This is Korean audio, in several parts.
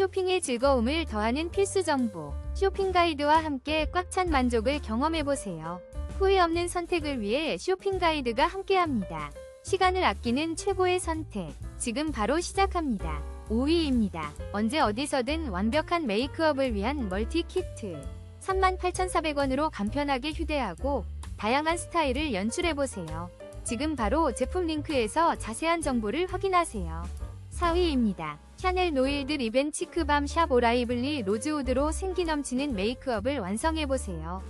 쇼핑의 즐거움을 더하는 필수 정보. 쇼핑 가이드와 함께 꽉 찬 만족을 경험해보세요. 후회 없는 선택을 위해 쇼핑 가이드가 함께합니다. 시간을 아끼는 최고의 선택. 지금 바로 시작합니다. 5위입니다. 언제 어디서든 완벽한 메이크업을 위한 멀티 키트. 38,400원으로 간편하게 휴대하고 다양한 스타일을 연출해보세요. 지금 바로 제품 링크에서 자세한 정보를 확인하세요. 4위입니다. 샤넬 노일드 리벤 치크밤 샵 오라이블리 로즈우드로 생기 넘치는 메이크업을 완성해보세요.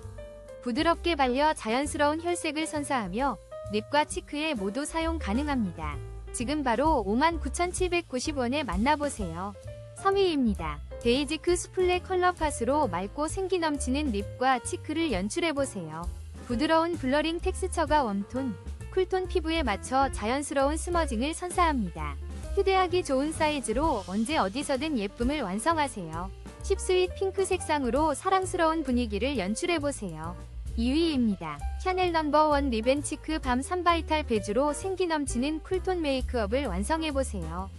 부드럽게 발려 자연스러운 혈색을 선사하며 립과 치크에 모두 사용 가능합니다. 지금 바로 59,790원에 만나보세요. 3위입니다. 데이지크 수플레 컬러 팟으로 맑고 생기 넘치는 립과 치크를 연출해보세요. 부드러운 블러링 텍스처가 웜톤, 쿨톤 피부에 맞춰 자연스러운 스머징을 선사합니다. 휴대하기 좋은 사이즈로 언제 어디서든 예쁨을 완성하세요. 10스윗 핑크 색상으로 사랑스러운 분위기를 연출해보세요. 2위입니다. 샤넬 넘버원 리벤 치크 밤 산바이탈 베주로 생기 넘치는 쿨톤 메이크업을 완성해보세요.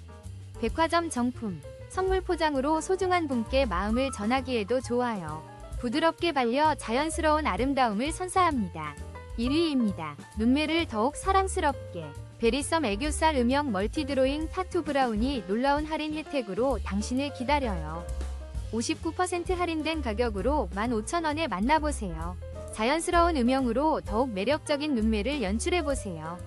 백화점 정품, 선물 포장으로 소중한 분께 마음을 전하기에도 좋아요. 부드럽게 발려 자연스러운 아름다움을 선사합니다. 1위입니다. 눈매를 더욱 사랑스럽게. 베리썸 애교살 음영 멀티 드로잉 타투 브라운이 놀라운 할인 혜택으로 당신을 기다려요. 59% 할인된 가격으로 15,000원에 만나보세요. 자연스러운 음영으로 더욱 매력적인 눈매를 연출해보세요.